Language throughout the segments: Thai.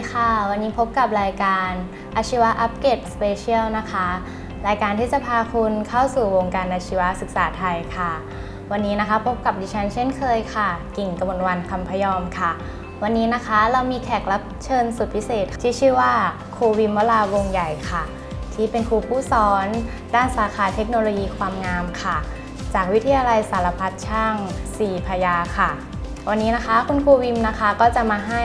ดีค่ะ วันนี้พบกับรายการอาชีวะอัปเกรดสเปเชียลนะคะ รายการที่จะพาคุณเข้าสู่วงการอาชีวศึกษาไทยค่ะ วันนี้นะคะพบกับดิฉันเช่นเคยค่ะ กิ่งกมลวันคำพยอมค่ะ วันนี้นะคะเรามีแขกรับเชิญสุดพิเศษ ที่ชื่อว่าครูวิมวลาวงใหญ่ค่ะ ที่เป็นครูผู้สอน ด้านสาขาเทคโนโลยีความงามค่ะ จากวิทยาลัยสารพัดช่างสี่พยาค่ะ วันนี้นะคะคุณครูวิมนะคะก็จะมาให้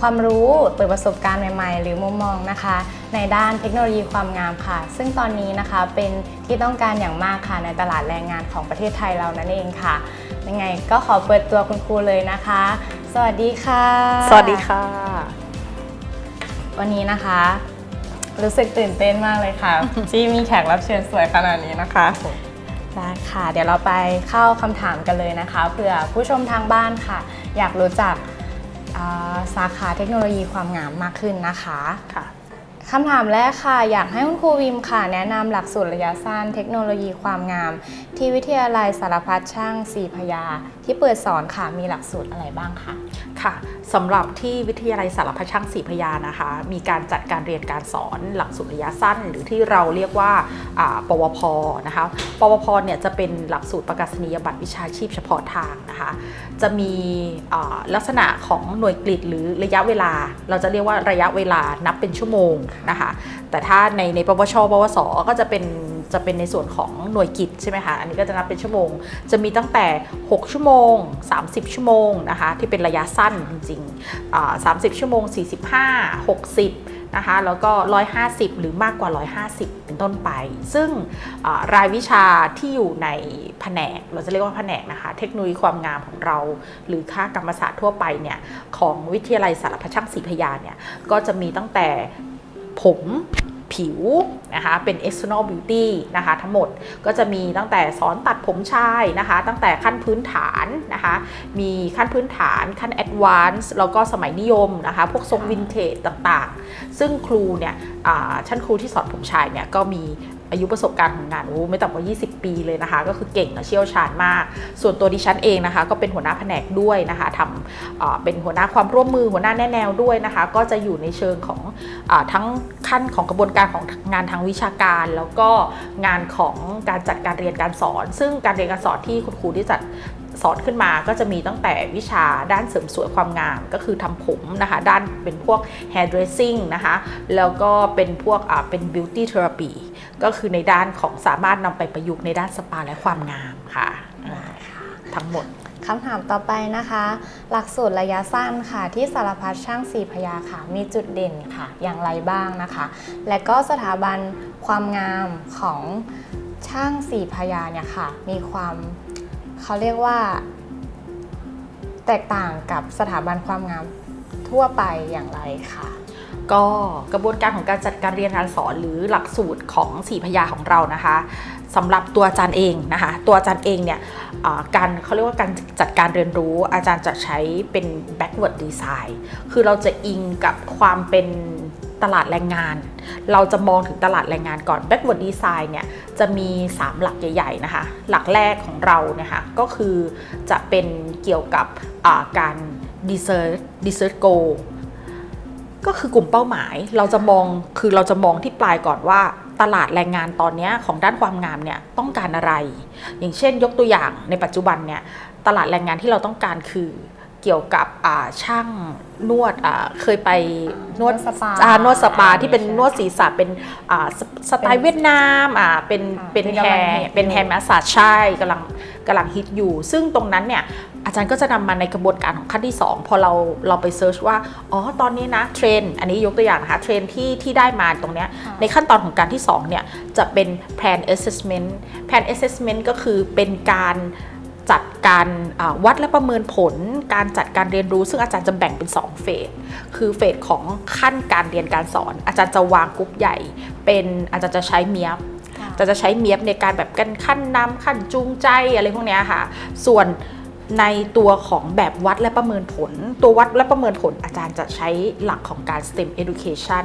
ความรู้เปิดประสบการณ์ใหม่ ๆ หรือมุมมองนะคะ ในด้านเทคโนโลยีความงามค่ะ ซึ่งตอนนี้นะคะเป็นที่ต้องการอย่างมากค่ะในตลาดแรงงานของประเทศไทยเรานั่นเองค่ะยังไงก็ขอเปิดตัวคุณครูเลยนะคะ สวัสดีค่ะ สวัสดีค่ะ วันนี้นะคะ รู้สึกตื่นเต้นมากเลยค่ะ ที่มีแขกรับเชิญสวยขนาดนี้นะคะ ได้ค่ะ เดี๋ยวเราไปเข้าคำถามกันเลยนะคะเผื่อผู้ชมทางบ้านค่ะ อยากรู้จักอ่าสาขาเทคโนโลยีความงามมากขึ้นนะคะค่ะ คำถามแรกค่ะ อยากให้คุณครูวิมค่ะ แนะนำหลักสูตรระยะสั้นเทคโนโลยีความงาม ที่วิทยาลัยสารพัดช่างสีพยา ที่เปิดสอนค่ะมีหลักสูตรอะไรบ้างคะ ค่ะสำหรับที่วิทยาลัยสารพัดช่างศรีพยานะคะ มีการจัดการเรียนการสอนหลักสูตรระยะสั้น หรือที่เราเรียกว่าปวพนะคะปวพเนี่ยจะเป็นหลักสูตรประกาศนียบัตรวิชาชีพเฉพาะทางนะคะ จะมีลักษณะของหน่วยกลิดหรือระยะเวลา เราจะเรียกว่าระยะเวลานับเป็นชั่วโมงนะคะ แต่ถ้าในในปวชปวสก็จะเป็น จะเป็นในส่วนของหน่วยกิจใช่ไหมคะ อันนี้ก็จะนับเป็นชั่วโมง จะมีตั้งแต่ 6 ชั่วโมง 30 ชั่วโมงนะคะ ที่เป็นระยะสั้นจริงๆ30ชั่วโมง 45 60 นะคะ แล้วก็ 150 หรือมากกว่า 150 เป็นต้นไป ซึ่งรายวิชาที่อยู่ในแผนก เราจะเรียกว่าแผนกนะคะ เทคโนโลยีความงามของเรา หรือค่ากรรมศาสตร์ทั่วไปเนี่ย ของวิทยาลัยสารพัดช่างศรีพยาเนี่ย ก็จะมีตั้งแต่ผม ผิวนะคะเป็น external beauty นะคะทั้งหมดก็จะมีตั้งแต่สอนตัดผมชายนะคะ ตั้งแต่ขั้นพื้นฐานนะคะมีขั้นพื้นฐานขั้น advance แล้วก็สมัยนิยมนะคะพวกทรงวินเทจต่างๆ ซึ่งครูเนี่ยอ่าชั้นครูที่สอนผมชายเนี่ยก็มี อายุประสบการณ์ของงานโอ้ไม่ต่ำกว่า 20 ปีเลยนะคะ ก็คือเก่งและเชี่ยวชาญมาก ส่วนตัวดิฉันเองนะคะ ก็เป็นหัวหน้าแผนกด้วยนะคะทำเป็นหัวหน้าความร่วมมือหัวหน้าแนแนวด้วยนะคะ ก็จะอยู่ในเชิงของอทั้งขั้นของกระบวนการของงานทางวิชาการ แล้วก็งานของการจัดการเรียนการสอน ซึ่งการเรียนการสอนที่คุณครูที่จัด สอนขึ้นมาก็จะมีตั้งแต่วิชาด้านเสริมสวยความงาม ก็คือทำผมนะคะ ด้านเป็นพวก hair dressing นะคะ แล้วก็เป็นพวกอ่าเป็น beauty therapy ก็คือในด้านของสามารถนำไปประยุกต์ในด้านสปาและความงามค่ะ ทั้งหมดคำถามต่อไปนะคะ หลักสูตรระยะสั้นค่ะ ที่สารพัดช่างสีพยาค่ะ มีจุดเด่นค่ะ อย่างไรบ้างนะคะ และก็สถาบันความงามของช่างสีพยาเนี่ยค่ะ มีความ เขาเรียกว่า แตกต่างกับสถาบันความงามทั่วไปอย่างไรคะก็กระบวนการของการจัดการเรียนการสอนหรือหลักสูตรของสีพยาของเรานะคะสำหรับตัวอาจารย์เองนะคะ ตัวอาจารย์เองเนี่ยการเขาเรียกว่าการจัดการเรียนรู้อาจารย์จะใช้เป็น backward design คือเราจะอิงกับความเป็น ตลาดแรงงาน เราจะมองถึงตลาดแรงงานก่อน backward design เนี่ยจะมี 3 หลักใหญ่ๆนะคะ หลักแรกของเราเนี่ยค่ะก็คือจะเป็นเกี่ยวกับการ desert desert goal ก็คือกลุ่มเป้าหมายเราจะมองคือเราจะมองที่ปลายก่อนว่าตลาดแรงงานตอนนี้ของด้านความงามเนี่ยต้องการอะไร อย่างเช่นยกตัวอย่างในปัจจุบันเนี่ยตลาดแรงงานที่เราต้องการคือ เกี่ยวกับอ่าช่างนวดอ่าเคยไปนวดนวดสปาอ่นวดสปาที่เป็นใช่นวดศีรษะเป็นอ่าสสไตล์เวียดนามอ่าเป็นค่ะเป็นที่แฮกำลังร์ฮิตอยู่เป็นแฮร์แมสซาจใช่กำลังกำลังฮิตอยู่ ซึ่งตรงนั้นเนี่ยอาจารย์ก็จะนำมาในกระบวนการของขั้นที่ 2 พอเราเราไปเซิร์ชว่า อ๋อ ตอนนี้นะเทรนด์อันนี้ยกตัวอย่างนะคะเทรนด์ที่ที่ได้มาตรงเนี้ยค่ะในขั้นตอนของการที่ 2 เนี่ย จะเป็น plan assessment plan assessment ก็คือเป็นการ จัดการอ่าวัดและประเมินผล การจัดการเรียนรู้ ซึ่งอาจารย์จะแบ่งเป็น 2 เฟส คือเฟสของขั้นการเรียนการสอน อาจารย์จะวางกรุ๊ปใหญ่ เป็นอาจารย์จะใช้เมียบจะจะใช้เมียบในการแบบกันขั้นนำขั้นจูงใจอะไรพวกเนี้ยค่ะ ส่วนในตัวของแบบวัดและประเมินผล ตัววัดและประเมินผลอาจารย์จะใช้หลักของการ STEM education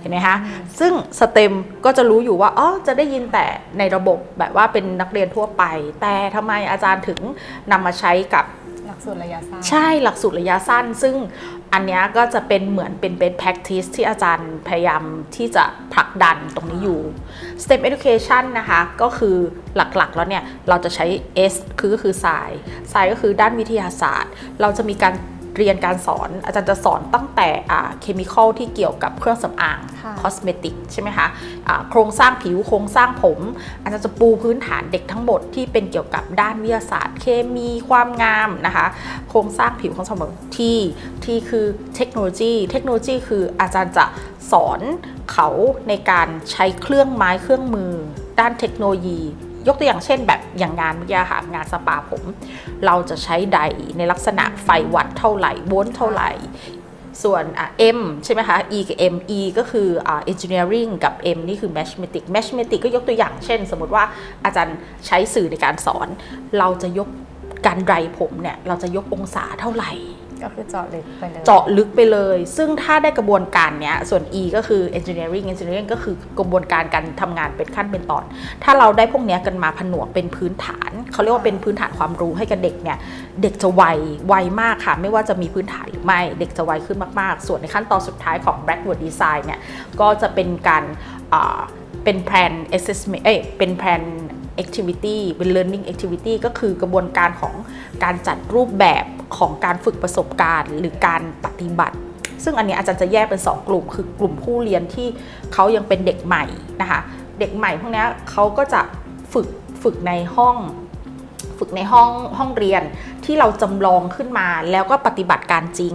เห็นไหมคะซึ่ง STEM ก็จะรู้อยู่ว่าอ๋อจะได้ยินแต่ในระบบแบบว่าเป็นนักเรียนทั่วไป แต่ทำไมอาจารย์ถึงนำมาใช้กับกสูตรระยะสั้น ใช่หลักสูตรระยะสั้น ซึ่งอันเนี้ยก็จะเป็นเหมือนเป็น best practice ที่อาจารย์พยายามที่จะผลักดันตรงนี้อยู่ STEM education นะคะ ก็คือหลักๆ แล้วเนี่ย เราจะใช้ S คือก็คือ Science Science ก็คือด้านวิทยาศาสตร์ เราจะมีการ เรียนการสอนอาจารย์จะสอนตั้งแต่เคมีคอลที่เกี่ยวกับเครื่องสำอางค่ะคอสเมติกใช่ไหมคะอ่าโครงสร้างผิวโครงสร้างผม อาจารย์จะปูพื้นฐานเด็กทั้งหมดที่เป็นเกี่ยวกับด้านวิทยาศาสตร์ เคมีความงามนะคะ โครงสร้างผิวของสมองที่ที่คือเทคโนโลยี เทคโนโลยีคืออาจารย์จะสอนเขาในการใช้เครื่องไม้เครื่องมือ ด้านเทคโนโลยี ยกตัวอย่างเช่นแบบอย่างงานเมื่อกี้ค่ะงานสปาผม เราจะใช้ไดในลักษณะไฟวัดเท่าไหร่โวลต์เท่าไหร่ส่วนอะ M ใช่ไหมคะ E กับ M E ก็คืออ่า engineering กับ M นี่คือ mathematics mathematics ก็ยกตัวอย่างเช่น สมมติว่าอาจารย์ใช้สื่อในการสอน เราจะยกการไดผมเนี่ย เราจะยกองศาเท่าไหร่ ก็คือเจาะลึกไปเลยเจาะลึกไปเลย ซึ่งถ้าได้กระบวนการเนี้ย ส่วน E ก็คือ engineering engineering ก็คือกระบวนการการทำงานเป็นขั้นเป็นตอน ถ้าเราได้พวกเนี้ยกันมาผนวกเป็นพื้นฐาน เขาเรียกว่าเป็นพื้นฐานความรู้ให้กับเด็กเนี่ย เด็กจะไว ไวมากค่ะ ไม่ว่าจะมีพื้นฐานหรือไม่ เด็กจะไวขึ้นมาก ๆ ส่วนในขั้นตอนสุดท้ายของ Blackboard Design เนี่ย ก็จะเป็นการเป็นแผน assessment เอ้ยเป็นแผน activity เป็น learning activity ก็คือกระบวนการของการจัดรูปแบบของการฝึกประสบการณ์ หรือการปฏิบัติ ซึ่งอันนี้อาจารย์จะแยกเป็น 2 กลุ่ม คือกลุ่มผู้เรียนที่เขายังเป็นเด็กใหม่นะคะ เด็กใหม่พวกนี้เขาก็จะฝึกฝึกในห้อง ฝึกในห้องห้องเรียนที่เราจำลองขึ้นมาแล้วก็ปฏิบัติการจริง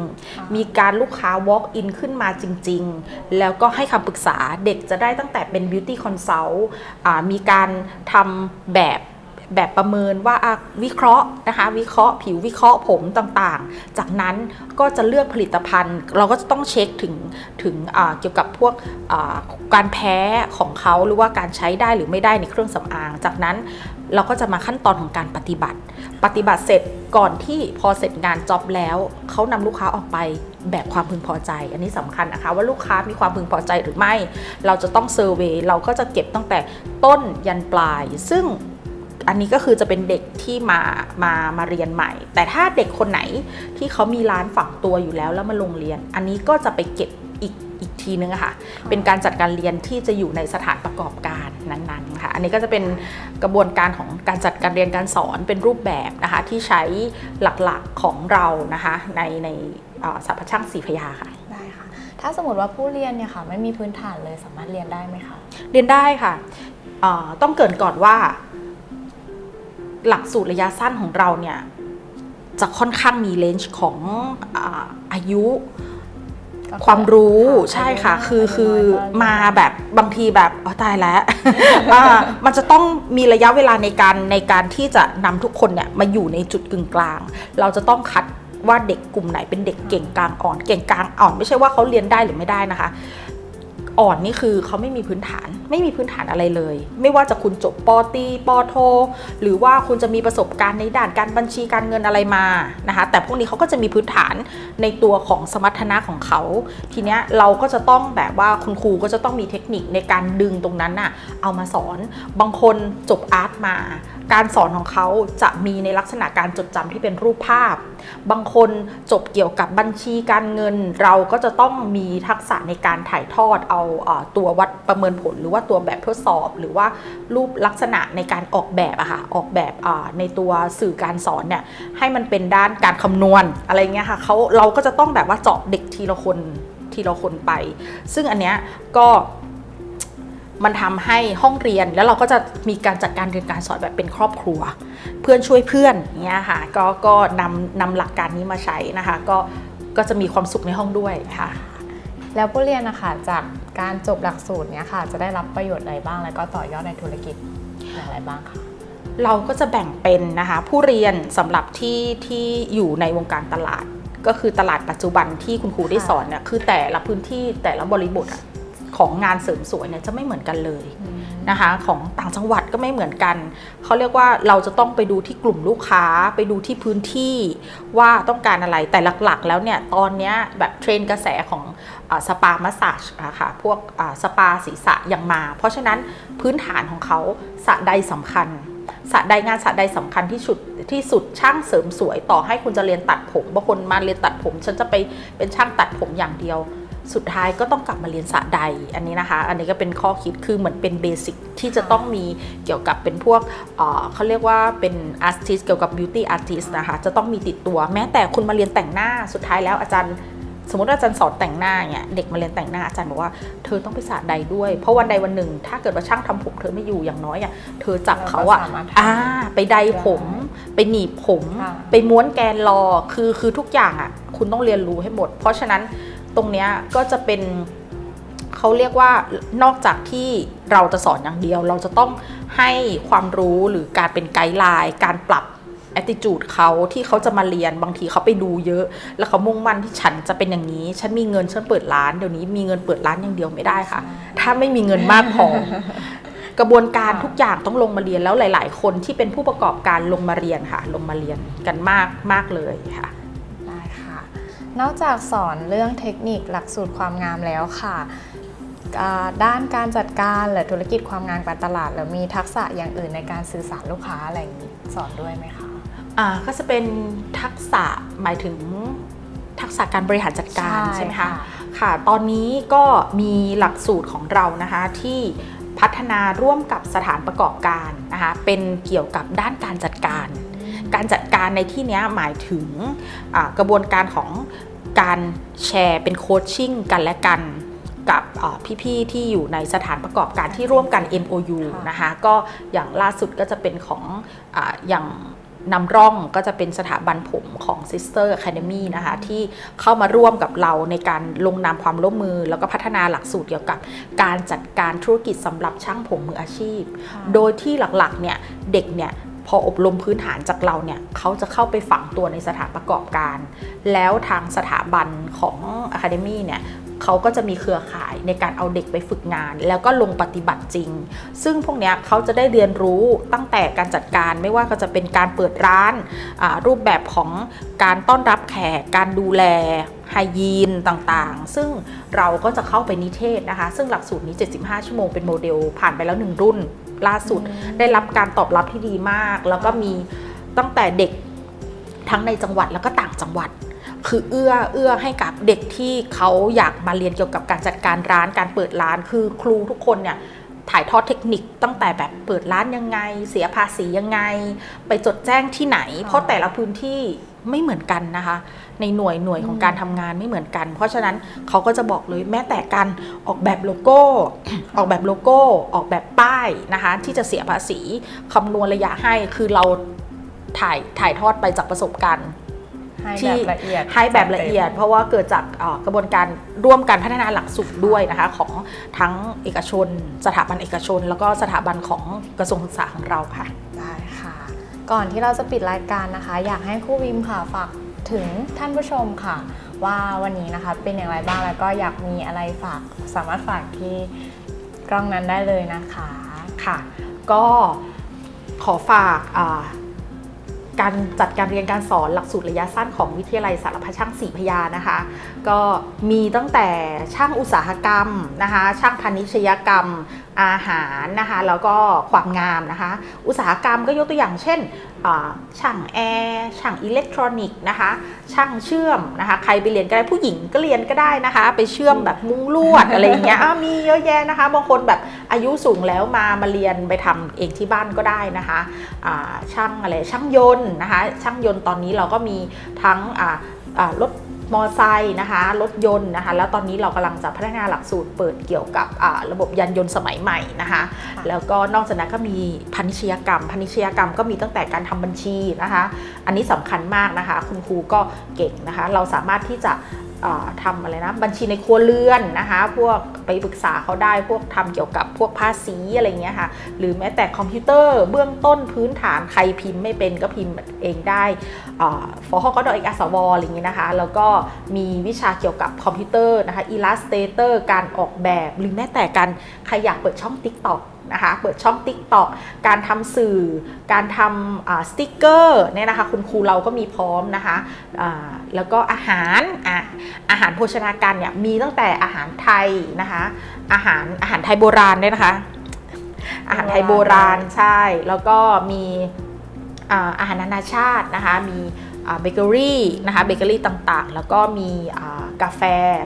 มีการลูกค้า walk in ขึ้นมาจริง ๆ แล้วก็ให้คำปรึกษาเด็กจะได้ตั้งแต่เป็น beauty consult อ่ามีการทำแบบแบบประเมินว่าอะวิเคราะห์นะคะวิเคราะห์ผิววิเคราะห์ผมต่างๆ จากนั้นก็จะเลือกผลิตภัณฑ์ เราก็จะต้องเช็คถึงถึงอ่าเกี่ยวกับพวกอ่าการแพ้ของเขาหรือว่าการใช้ได้หรือไม่ได้ในเครื่องสำอาง จากนั้น เราก็จะมาขั้นตอนของการปฏิบัติ ปฏิบัติเสร็จก่อนที่พอเสร็จงานจ็อบแล้ว เขานำลูกค้าออกไปแบบความพึงพอใจ อันนี้สำคัญนะคะ ว่าลูกค้ามีความพึงพอใจหรือไม่ เราจะต้องเซอร์เวยเราก็จะเก็บตั้งแต่ต้นยันปลาย ซึ่งอันนี้ก็คือจะเป็นเด็กที่มา มา มาเรียนใหม่ แต่ถ้าเด็กคนไหนที่เขามีร้านฝังตัวอยู่แล้วแล้วมาลงเรียน อันนี้ก็จะไปเก็บ อีกอีกทีนึงอะค่ะ เป็นการจัดการเรียนที่จะอยู่ในสถานประกอบการนั้นๆค่ะ อันนี้ก็จะเป็นกระบวนการของการจัดการเรียนการสอนเป็นรูปแบบนะคะที่ใช้หลักๆของเรานะคะในในเอ่อสถาปัตย์ช่างสีพยาค่ะได้ค่ะ ถ้าสมมติว่าผู้เรียนเนี่ยค่ะไม่มีพื้นฐานเลยสามารถเรียนได้ไหมคะเรียนได้ค่ะเอ่อต้องเกรินก่อนว่า หลักสูตรระยะสั้นของเราเนี่ยจะค่อนข้างมีเลนจ์ของอาอายุก็อ ความรู้ค่ะใช่ค่ะายุคือน้ยคือก็มาแบบบางทีแบบอ๋อตายแล้วอ่ามันจะต้องมีระยะเวลาในการในการที่จะนำทุกคนเนี่ยมาอยู่ในจุดกึ่งกลาง เราจะต้องคัดว่าเด็กกลุ่มไหนเป็นเด็กเก่งกลางอ่อน เก่งกลางอ่อน ไม่ใช่ว่าเขาเรียนได้หรือไม่ได้นะคะ อ่อนนี่คือเขาไม่มีพื้นฐาน ไม่มีพื้นฐานอะไรเลย ไม่ว่าจะคุณจบปอตีปอโท หรือว่าคุณจะมีประสบการณ์ในด้านการบัญชีการเงินอะไรมานะคะแต่พวกนี้เขาก็จะมีพื้นฐานในตัวของสมรรถนะของเขา ทีเนี้ยเราก็จะต้องแบบว่าคุณครูก็จะต้องมีเทคนิคในการดึงตรงนั้นน่ะเอามาสอน บางคนจบอาร์ตมา การสอนของเขาจะมีในลักษณะการจดจำที่เป็นรูปภาพ บางคนจบเกี่ยวกับบัญชีการเงิน เราก็จะต้องมีทักษะในการถ่ายทอดเอาตัววัดประเมินผล หรือว่าตัวแบบทดสอบ หรือว่ารูปลักษณะในการออกแบบอะค่ะออกแบบในตัวสื่อการสอนเนี่ยให้มันเป็นด้านการคำนวณอะไรเงี้ยค่ะเขาเราก็จะต้องแบบว่าเจาะเด็กทีละคนทีละคนไป ซึ่งอันเนี้ยก็ มันทำให้ห้องเรียนแล้วเราก็จะมีการจัดการเรียนการสอนแบบเป็นครอบครัว เพื่อนช่วยเพื่อนอย่างเงี้ยค่ะก็ก็นำนำหลักการนี้มาใช้นะคะ ก็ก็จะมีความสุขในห้องด้วยค่ะ แล้วผู้เรียนนะคะจากการจบหลักสูตรเนี่ยค่ะ จะได้รับประโยชน์อะไรบ้างแล้วก็ต่อยอดในธุรกิจอย่างไรบ้างคะเราก็จะแบ่งเป็นนะคะผู้เรียนสำหรับที่ที่อยู่ในวงการตลาด ก็คือตลาดปัจจุบันที่คุณครูได้สอนเนี่ยคือแต่ละพื้นที่แต่ละบริบทอะ ของงานเสริมสวยเนี่ยจะไม่เหมือนกันเลยนะคะของต่างจังหวัดก็ไม่เหมือนกันเขาเรียกว่าเราจะต้องไปดูที่กลุ่มลูกค้าไปดูที่พื้นที่ว่าต้องการอะไรแต่หลักๆ แล้วเนี่ยตอนเนี้ยแบบเทรนด์กระแสของสปามาส a จอะค่ะพวกสปาศีรษะยังมา เพราะฉะนั้นพื้นฐานของเขาสระใดสำคัญสระใดงานสระใดสำคัญที่สุดที่สุดช่างเสริมสวยต่อให้คุณจะเรียนตัดผมบางคนมาเรียนตัดผม ฉันจะไปเป็นช่างตัดผมอย่างเดียว สุดท้ายก็ต้องกลับมาเรียนสระใดอันนี้นะคะ อันนี้ก็เป็นข้อคิดคือเหมือนเป็นเบสิกที่จะต้องมีเกี่ยวกับเป็นพวกเอ่อเขาเรียกว่าเป็นอาร์ติสเกี่ยวกับบิวตี้อาร์ติสนะคะจะต้องมีติดตัว แม้แต่คุณมาเรียนแต่งหน้าสุดท้ายแล้วอาจารย์สมมติว่าอาจารย์สอนแต่งหน้าเนี่ยเด็กมาเรียนแต่งหน้าอาจารย์บอกว่าเธอต้องไปสระใดด้วย เพราะวันใดวันหนึ่ง ถ้าเกิดว่าช่างทำผมเธอไม่อยู่อย่างน้อยอะเธอจับเขาอะเราก็สามารถทำอ่าไปใดผม ไปหนีบผมค่ะไปม้วนแกนรอคือคือทุกอย่างอะคุณต้องเรียนรู้ให้หมด เพราะฉะนั้น ตรงเนี้ยก็จะเป็นเขาเรียกว่านอกจากที่เราจะสอนอย่างเดียว เราจะต้องให้ความรู้หรือการเป็นไกด์ไลน์การปรับ attitude เขาที่เขาจะมาเรียนบางทีเขาไปดูเยอะ แล้วเขามุ่งมั่นที่ฉันจะเป็นอย่างนี้ ฉันมีเงินฉันเปิดร้านเดี๋ยวนี้มีเงินเปิดร้านอย่างเดียวไม่ได้ค่ะ ถ้าไม่มีเงินมากพอกระบวนการทุกอย่างต้องลงมาเรียนแล้วหลาย ๆ คนที่เป็นผู้ประกอบการลงมาเรียนค่ะ ลงมาเรียนกันมากมากเลยค่ะ นอกจากสอนเรื่องเทคนิคหลักสูตรความงามแล้วค่ะอ่าด้านการจัดการหรือธุรกิจความงามการตลาดหรือมีทักษะอย่างอื่นในการสื่อสารลูกค้าอะไรอย่างนี้สอนด้วยไหมคะอ่าก็จะเป็นทักษะหมายถึงทักษะการบริหารจัดการใช่ไหมคะค่ะ ตอนนี้ก็มีหลักสูตรของเรานะคะที่พัฒนาร่วมกับสถานประกอบการนะคะเป็นเกี่ยวกับด้านการจัดการ การจัดการในที่เนี้ยหมายถึงอ่ากระบวนการของการแชร์เป็นโคชชิ่งกันและกันกับอ่าพี่ๆที่อยู่ในสถานประกอบการที่ร่วมกัน MOU ค่ะนะคะก็อย่างล่าสุดก็จะเป็นของอาอย่างนำร่องก็จะเป็นสถาบันผมของ Sister Academy นะคะที่เข้ามาร่วมกับเราในการลงนามความร่วมมือ แล้วก็พัฒนาหลักสูตรเกี่ยวกับการจัดการธุรกิจสำหรับช่างผมมืออาชีพ โดยที่หลักๆเนี่ยเด็กเนี่ยพ ออบรมพื้นฐานจากเราเนี่ยเขาจะเข้าไปฝังตัวในสถานประกอบการ แล้วทางสถาบันของ Academy เนี่ยเขาก็จะมีเครือข่ายในการเอาเด็กไปฝึกงาน แล้วก็ลงปฏิบัติจริง ซึ่งพวกนี้เขาจะได้เรียนรู้ตั้งแต่การจัดการไม่ว่าก็จะเป็นการเปิดร้าน รูปแบบของการต้อนรับแขก การดูแลไฮยีนต่างๆ ซึ่งเราก็จะเข้าไปนิเทศนะคะ ซึ่งหลักสูตรนี้ 75 ชั่วโมงเป็นโมเดลผ่านไปแล้วหนึ่งรุ่น ล่าสุด ได้รับการตอบรับที่ดีมาก แล้วก็มีตั้งแต่เด็กทั้งในจังหวัดแล้วก็ต่างจังหวัด คือเอื้อเอื้อให้กับเด็กที่เขาอยากมาเรียนเกี่ยวกับการจัดการร้านการเปิดร้าน คือครูทุกคนเนี่ยถ่ายทอดเทคนิคตั้งแต่แบบเปิดร้านยังไง เสียภาษียังไง ไปจดแจ้งที่ไหน เพราะแต่ละพื้นที่ไม่เหมือนกันนะคะ ในหน่วยหน่วยของการทำงานไม่เหมือนกัน เพราะฉะนั้นเขาก็จะบอกเลยแม้แต่การออกแบบโลโก้ ออกแบบโลโก้ ออกแบบป้ายนะคะ ที่จะเสียภาษีคำนวณระยะให้คือเราถ่ายถ่ายทอดไปจากประสบการณ์ให้ที่แบบละเอียดให้แบบละเอียด เพราะว่าเกิดจากเอ่อกระบวนการร่วมกันพัฒนาหลักสูตรด้วยนะคะของทั้งเอกชน สถาบันเอกชน แล้วก็สถาบันของกระทรวงศึกษาของเราค่ะ ได้ค่ะ ก่อนที่เราจะปิดรายการนะคะ อยากให้ครูวิมค่ะฝาก ถึงท่านผู้ชมค่ะ ว่าวันนี้นะคะเป็นอย่างไรบ้างแล้วก็อยากมีอะไรฝากสามารถฝากที่กล้องนั้นได้เลยนะคะค่ะ ก็ขอฝากอ่า การจัดการเรียนการสอนหลักสูตรระยะสั้นของวิทยาลัยสารพัดช่างสีพยานะคะ ก็มีตั้งแต่ช่างอุตสาหกรรมนะคะ ช่างพาณิชยกรรมอาหารนะคะ แล้วก็ความงามนะคะ อุตสาหกรรมก็ยกตัวอย่างเช่นช่างแอร์ช่างอิเล็กทรอนิกส์นะคะ ช่างเชื่อมนะคะ ใครไปเรียนก็ได้ผู้หญิงก็เรียนก็ได้นะคะ ไปเชื่อมแบบมุ้งลวดอะไรอย่างเงี้ยมีเยอะแยะนะคะบางคนแบบอายุสูงแล้วมามาเรียนไปทำเองที่บ้านก็ได้นะคะช่างอะไรช่างยนตนะคะ ช่างยนต์ตอนนี้เราก็มีทั้งอ่าอ่ารถมอไซค์นะคะรถยนต์นะคะ แล้วตอนนี้เรากำลังจะพัฒนาหลักสูตรเปิดเกี่ยวกับอ่าระบบยานยนต์สมัยใหม่นะคะค่ะแล้วก็นอกจากนั้นก็มีพาณิชยกรรมพาณิชยกรรมก็มีตั้งแต่การทำบัญชีนะคะ อันนี้สำคัญมากนะคะ คุณครูก็เก่งนะคะ เราสามารถที่จะเอ่อ ทำอะไรนะบัญชีในครัวเรือนนะคะพวกไปปรึกษาเขาได้พวกทำเกี่ยวกับพวกภาษีอะไรเงี้ยค่ะหรือแม้แต่คอมพิวเตอร์เบื้องต้นพื้นฐานใครพิมพ์ไม่เป็นก็พิมพ์เองได้ฟอฮก็ดอเอกอสวอะไรเงี้ยนะคะแล้วก็มีวิชาเกี่ยวกับคอมพิวเตอร์นะคะ Illustrator การออกแบบ หรือแม้แต่การใครอยากเปิดช่อง TikTok นะคะ เปิดช่อง TikTok การทำสื่อ การทำสติ๊กเกอร์เนี่ยนะคะ คุณครูเราก็มีพร้อมนะคะอ่าแล้วก็อาหารอะอาหารโภชนาการเนี่ยมีตั้งแต่อาหารไทยนะคะ อาหารอาหารไทยโบราณด้วยนะคะ อาหารไทยโบราณใช่ แล้วก็มีอ่าอาหารนานาชาตินะคะ มี เบเกอรี่นะคะเบเกอรี่ต่างๆ แล้วก็มีกาแฟ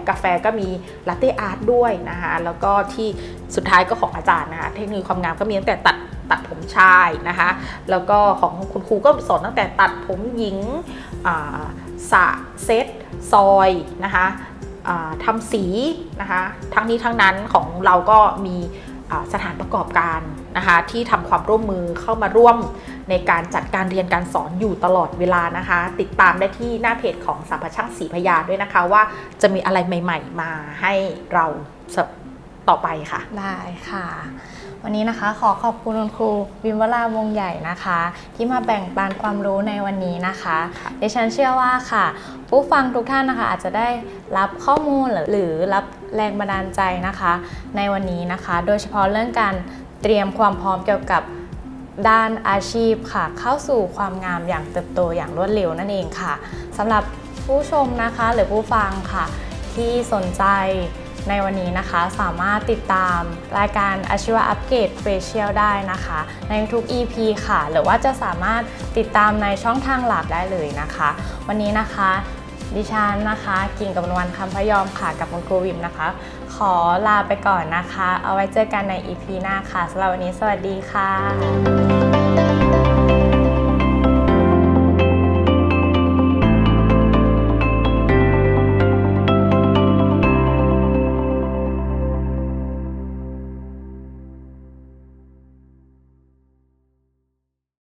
กาแฟก็มีลาเต้อาร์ตด้วยนะคะแล้วก็ที่สุดท้ายก็ของอาจารย์นะคะเทคนิคความงามก็มีตั้งแต่ตัดตัดผมชายนะคะแล้วก็ของคุณครูก็สอนตั้งแต่ตัดผมหญิงสระเซตซอยนะคะทำสีนะคะทั้งนี้ทั้งนั้นของเราก็มีสถานประกอบการนะคะที่ทำความร่วมมือเข้ามาร่วม ในการจัดการเรียนการสอนอยู่ตลอดเวลานะคะ ติดตามได้ที่หน้าเพจของสาพัช่างสีพยาด้วยนะคะ ว่าจะมีอะไรใหม่ ๆ มาให้เราสต่อไปค่ะ ได้ค่ะ วันนี้นะคะขอขอบคุณคุณครูวิมวราวงใหญ่นะคะ ที่มาแบ่งปันความรู้ในวันนี้นะคะค่ะดิฉันเชื่อว่าค่ะ ผู้ฟังทุกท่านนะคะ อาจจะได้รับข้อมูลหรือหรือรับแรงบันดาลใจนะคะ ในวันนี้นะคะ โดยเฉพาะเรื่องการเตรียมความพร้อมเกี่ยวกับ ด้านอาชีพค่ะ เข้าสู่ความงามอย่างเติบโตอย่างรวดเร็วนั่นเองค่ะสำหรับผู้ชมนะคะหรือผู้ฟังค่ะ ที่สนใจในวันนี้นะคะสามารถติดตามรายการอาชีวะอัปเกรด s ปเชียลได้นะคะ ในทุก EP ค่ะ หรือว่าจะสามารถติดตามในช่องทางหลักได้เลยนะคะ วันนี้นะคะ ดิฉันนะคะ กิ่งกับนวันคำพยอมค่ะกับคุณครูวิมนะคะ ขอลาไปก่อนนะคะ เอาไว้เจอกันใน EP หน้าค่ะสำหรับวันนี้สวัสดีค่ะ